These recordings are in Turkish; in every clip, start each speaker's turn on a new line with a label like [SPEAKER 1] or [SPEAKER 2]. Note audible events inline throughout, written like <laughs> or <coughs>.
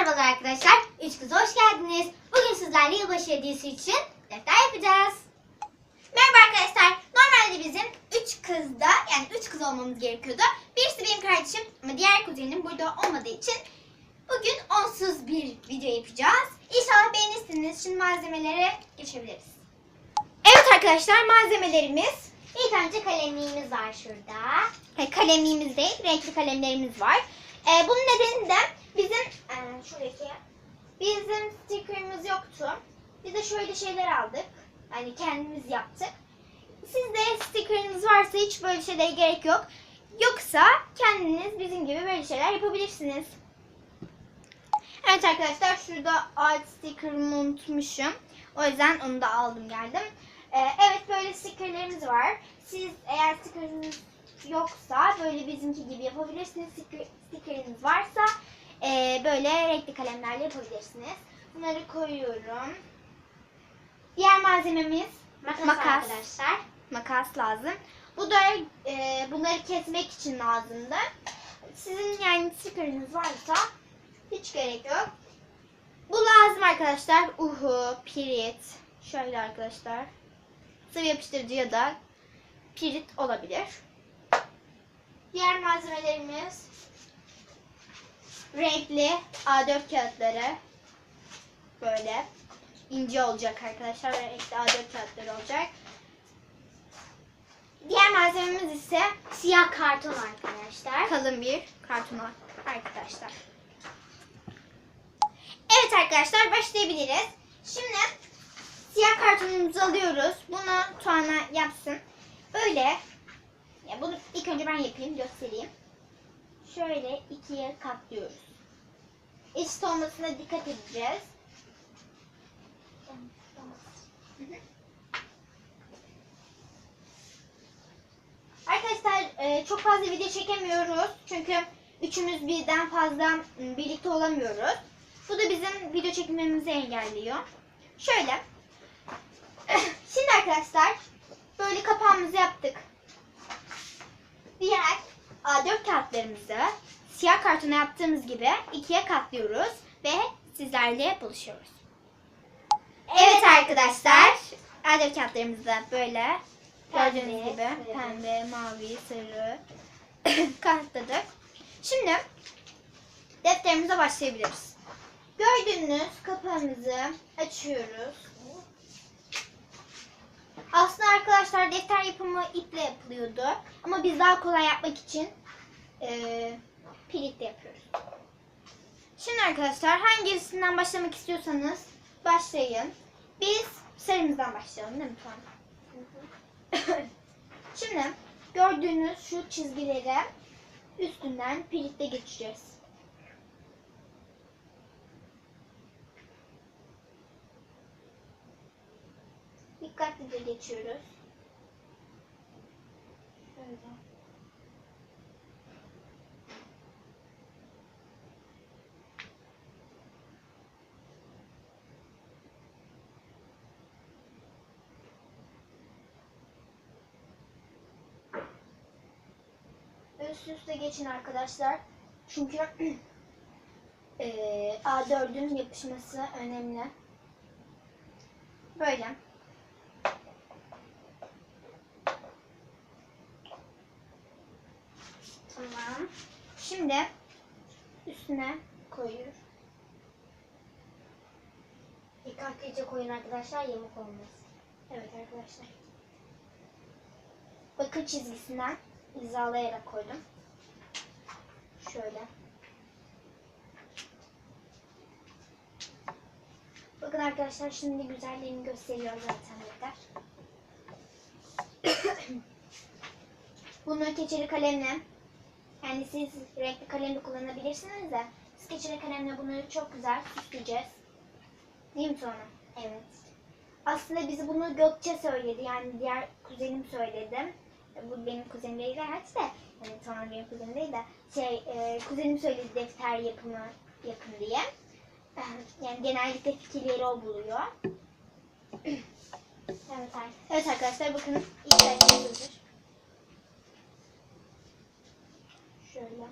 [SPEAKER 1] Merhabalar arkadaşlar. Üç kız hoş geldiniz. Bugün sizlerle yılbaşı hediyesi için defter yapacağız. Merhaba arkadaşlar. Normalde bizim üç kızda yani üç kız olmamız gerekiyordu. Birisi benim kardeşim ama diğer kuzenim burada olmadığı için bugün onsuz bir video yapacağız. İnşallah beğenirsiniz. Şimdi malzemelere geçebiliriz. Evet arkadaşlar malzemelerimiz. İlk önce kalemliğimiz var şurada. Hayır, kalemliğimiz değil, renkli kalemlerimiz var. Ee, bunun nedeni de bizim e, şuradaki bizim stickerımız yoktu. Biz de şöyle şeyler aldık. Yani kendimiz yaptık. Sizde stickerınız varsa hiç böyle şeylere gerek yok. Yoksa kendiniz bizim gibi böyle şeyler yapabilirsiniz. Evet arkadaşlar şurada art sticker'ımı unutmuşum. O yüzden onu da aldım geldim. Ee, evet böyle stickerlerimiz var. Siz eğer stickerınız yoksa böyle bizimki gibi yapabilirsiniz. Sticker, stickeriniz varsa e, böyle renkli kalemlerle yapabilirsiniz. Bunları koyuyorum. Diğer malzememiz
[SPEAKER 2] Makas
[SPEAKER 1] arkadaşlar. Makas lazım. Bu da e, bunları kesmek için lazımdı. Sizin yani stickeriniz varsa hiç gerek yok. Bu lazım arkadaşlar. Uhu, pirit. Şöyle arkadaşlar. Sıvı yapıştırıcı ya da pirit olabilir. Diğer malzemelerimiz renkli A4 kağıtları. Böyle ince olacak arkadaşlar. Renkli A4 kağıtları olacak. Diğer malzememiz ise
[SPEAKER 2] Siyah karton arkadaşlar.
[SPEAKER 1] kalın bir karton arkadaşlar. Evet arkadaşlar başlayabiliriz. Şimdi siyah kartonumuzu alıyoruz. Bunu Tuana yapsın. Böyle ya bunu ilk önce ben yapayım göstereyim. Şöyle ikiye katlıyoruz. Eşit olmasına dikkat edeceğiz. Arkadaşlar e, çok fazla video çekemiyoruz. Çünkü üçümüz birden fazla birlikte olamıyoruz. Bu da bizim video çekmemizi engelliyor. Şöyle. Şimdi arkadaşlar böyle kapağımızı yaptık. Diğer A4 kağıtlarımızı siyah kartona yaptığımız gibi ikiye katlıyoruz ve sizlerle buluşuyoruz. Evet arkadaşlar A4 kağıtlarımızı da böyle gördüğünüz
[SPEAKER 2] Pembe,
[SPEAKER 1] gibi
[SPEAKER 2] sarı.
[SPEAKER 1] pembe, mavi, sarı <coughs> katladık. Şimdi defterimize başlayabiliriz. Gördüğünüz kapağımızı açıyoruz. Arkadaşlar defter yapımı iple yapılıyordu. Ama biz daha kolay yapmak için eee piritle yapıyoruz. Şimdi arkadaşlar hangisinden başlamak istiyorsanız başlayın. Biz sarımızdan başlayalım değil mi Tuan? <laughs> Şimdi gördüğünüz şu çizgileri üstünden piritle geçeceğiz. Dikkatlice geçiyoruz. Üst üste geçin arkadaşlar. Çünkü <clears throat> eee A4'ün yapışması önemli. Böyle. Tamam. Şimdi üstüne koyuyor.
[SPEAKER 2] Dikkatlice koyun arkadaşlar yamuk olmaz.
[SPEAKER 1] Evet arkadaşlar. Bakır çizgisinden hizalayarak koydum. Şöyle. Bakın arkadaşlar şimdi güzelliğini gösteriyor zaten yeter. <coughs> Bunu keçeli kalemle yani siz renkli kalemle kullanabilirsiniz de keçeli kalemle bunu çok güzel süsleyeceğiz. Değil mi sonra?
[SPEAKER 2] Evet.
[SPEAKER 1] Aslında bize bunu Gökçe söyledi. Yani diğer kuzenim söyledi. Bu benim kuzenim değil gerçi de. Yani tamam benim kuzenim değil de. Şey, e, kuzenim söyledi defter yapımı yapın diye. E, Yani genellikle fikirleri o buluyor. <clears throat>
[SPEAKER 2] Evet.
[SPEAKER 1] Evet arkadaşlar bakın ilk dersimiz. Şöyle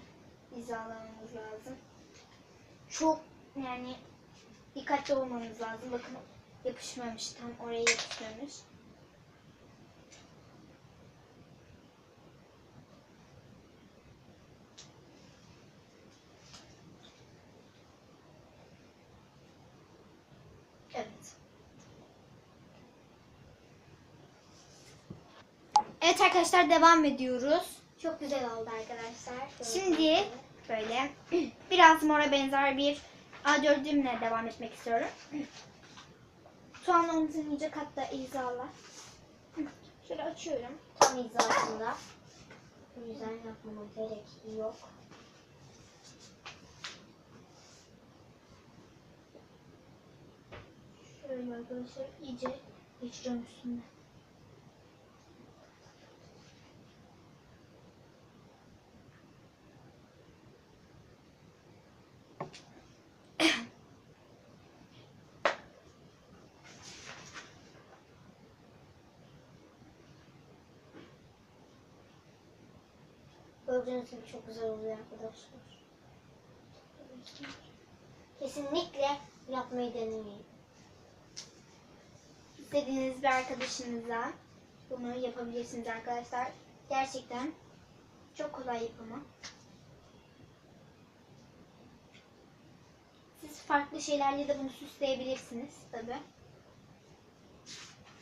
[SPEAKER 1] hizalamamız lazım. Çok yani dikkatli olmanız lazım. Bakın yapışmamış tam oraya yapışmamış. Evet. Evet arkadaşlar devam ediyoruz.
[SPEAKER 2] Çok güzel oldu arkadaşlar.
[SPEAKER 1] Şimdi böyle <clears throat> biraz mora benzer bir A4'ümle devam etmek istiyorum. <clears throat> Soğanlarımızın ince katta hizalar. <clears throat> Şöyle açıyorum.
[SPEAKER 2] tam hizasında. O yüzden yapmama gerek yok.
[SPEAKER 1] Şöyle arkadaşlar iyice geçiriyorum üstüne.
[SPEAKER 2] Gördüğünüz gibi çok güzel oluyor arkadaşlar. Kesinlikle yapmayı denemeyin.
[SPEAKER 1] İstediğiniz bir arkadaşınıza bunu yapabilirsiniz arkadaşlar. Gerçekten çok kolay yapımı. Siz farklı şeylerle de bunu süsleyebilirsiniz tabi.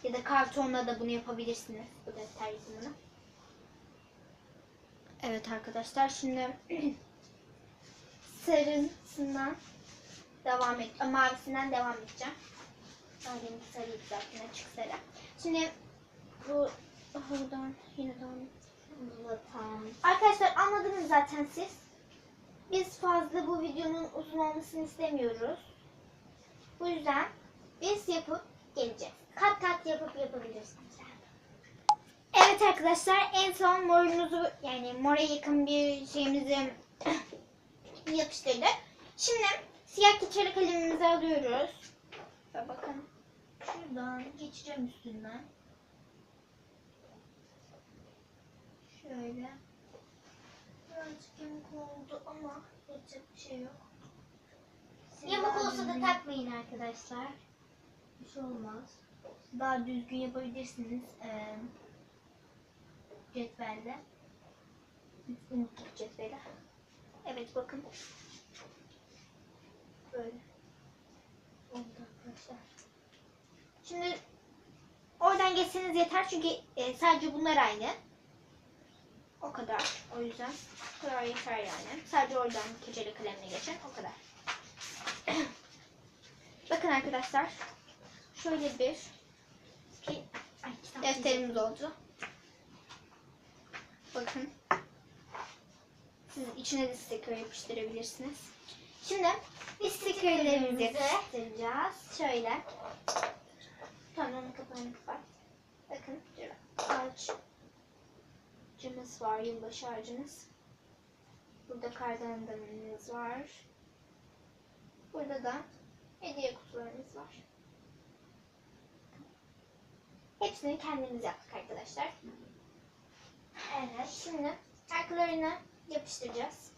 [SPEAKER 1] Ya da kartonla da bunu yapabilirsiniz bu defter yapımını. Evet arkadaşlar şimdi <clears throat> sarısından devam et, mavisinden devam edeceğim. Demin sarıydı zaten açık sarı. Şimdi bu buradan yine devam. Arkadaşlar anladınız zaten siz. Biz fazla bu videonun uzun olmasını istemiyoruz. Bu yüzden biz yapıp geleceğiz.
[SPEAKER 2] Kat kat yapıp yapabilirsiniz.
[SPEAKER 1] Evet arkadaşlar en son morumuzu yani mora yakın bir şeyimizi <coughs> yapıştırdık. Şimdi siyah keçeli kalemimizi alıyoruz. Ve bakın şuradan geçeceğim üstünden. Şöyle. Birazcık yamuk oldu ama yapacak bir şey yok.
[SPEAKER 2] Yamuk olsa da takmayın arkadaşlar. Bir şey olmaz.
[SPEAKER 1] daha düzgün yapabilirsiniz eee cetvelde. Unuttuk cetveli. Evet bakın. Böyle. Oldu arkadaşlar. Şimdi oradan geçseniz yeter çünkü e, sadece bunlar aynı. O kadar. O yüzden bu kadar yeter yani. Sadece oradan keçeli kalemle geçen o kadar. <clears throat> Bakın arkadaşlar. Şöyle bir
[SPEAKER 2] Ki, ay,
[SPEAKER 1] defterimiz oldu. Bakın. Siz içine de sticker yapıştırabilirsiniz. Şimdi biz stickerlerimizi yapıştıracağız. Şöyle. Tamam kapağını kapat. Bakın ağacımız var. Yılbaşı ağacımız. Burada kardandanımız var. Burada da hediye kutularımız var. Hepsini kendimiz yaptık arkadaşlar. Evet, şimdi arkalarına yapıştıracağız.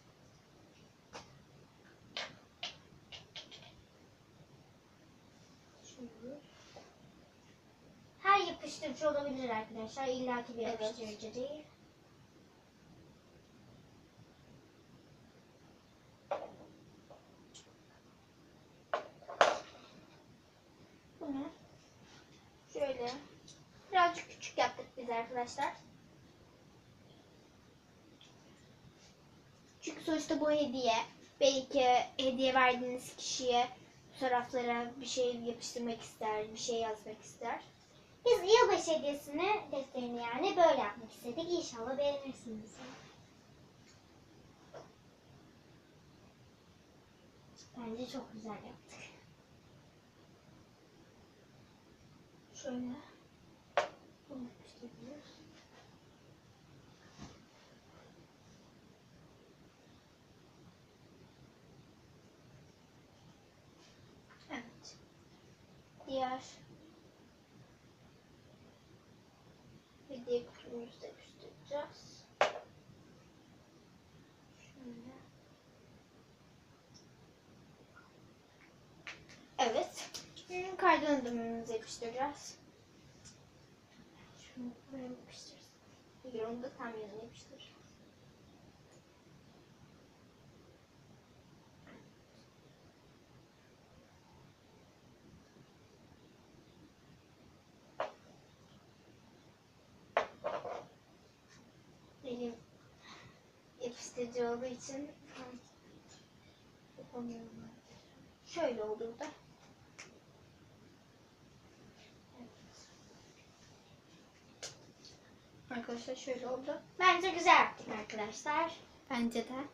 [SPEAKER 2] Her yapıştırıcı olabilir arkadaşlar. İlla ki bir
[SPEAKER 1] Evet.
[SPEAKER 2] yapıştırıcı değil.
[SPEAKER 1] Bunu şöyle birazcık küçük yaptık biz arkadaşlar. Çünkü sonuçta bu hediye. Belki hediye verdiğiniz kişiye fotoğraflara bir şey yapıştırmak ister, bir şey yazmak ister.
[SPEAKER 2] Biz yılbaşı hediyesini, defterini yani böyle yapmak istedik. İnşallah beğenirsiniz. Bence çok güzel yaptık.
[SPEAKER 1] Şöyle. diğer hediye kutumuzu da göstereceğiz. Şöyle. Evet. Şimdi kardan adımımızı yapıştıracağız. Şunu buraya yapıştırırız. Yorumda tam yanına yapıştırırız. Yapıştırıcı olduğu için yapamıyorum. Şöyle olur da. Arkadaşlar şöyle oldu.
[SPEAKER 2] Bence güzel yaptık arkadaşlar.
[SPEAKER 1] Bence de.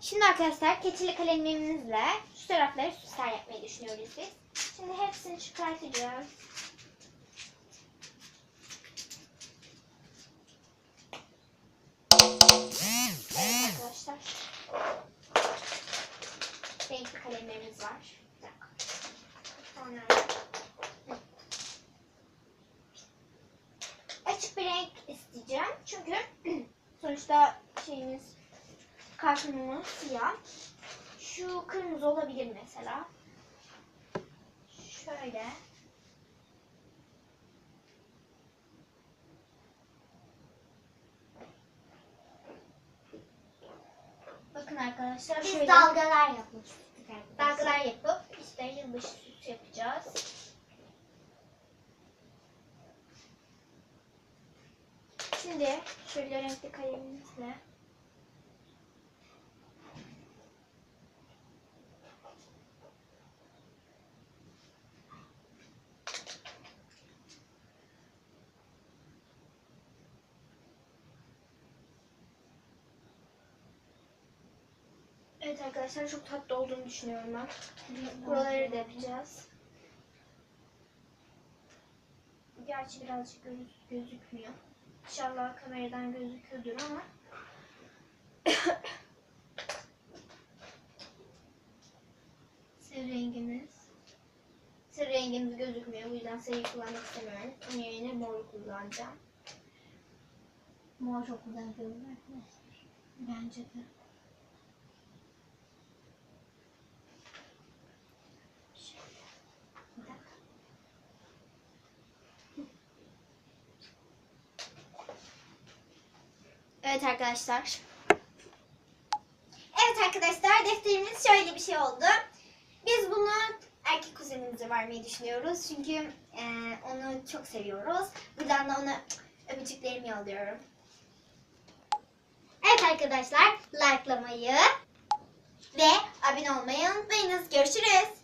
[SPEAKER 1] Şimdi arkadaşlar keçili kalemimizle şu tarafları süsler yapmayı düşünüyoruz biz. Şimdi hepsini çıkartacağız. Kalemlerimiz var. Sonra açık bir renk isteyeceğim. Çünkü <clears throat> sonuçta şeyimiz kartonumuz siyah. Şu kırmızı olabilir mesela. Şöyle. Bakın arkadaşlar
[SPEAKER 2] Biz
[SPEAKER 1] şöyle
[SPEAKER 2] dalgalar arkadaşlar.
[SPEAKER 1] Dalgalar yapıp işte yılbaşı süsü yapacağız. Şimdi şöyle renkli kalemimizle Evet arkadaşlar çok tatlı olduğunu düşünüyorum ben. Buraları da yapacağız. Gerçi birazcık göz, gözükmüyor. İnşallah kameradan gözüküyordur ama. <coughs> Sarı rengimiz. Sarı rengimiz gözükmüyor. Bu yüzden sarıyı kullanmak istemiyorum. Onun yerine mor kullanacağım.
[SPEAKER 2] Mor çok güzel görünüyor.
[SPEAKER 1] Bence de. Evet arkadaşlar. Evet arkadaşlar defterimiz şöyle bir şey oldu. Biz bunu erkek kuzenimize vermeyi düşünüyoruz. Çünkü e, onu çok seviyoruz. Buradan da ona öpücüklerimi yolluyorum. Evet arkadaşlar, likelamayı ve abone olmayı unutmayınız. Görüşürüz.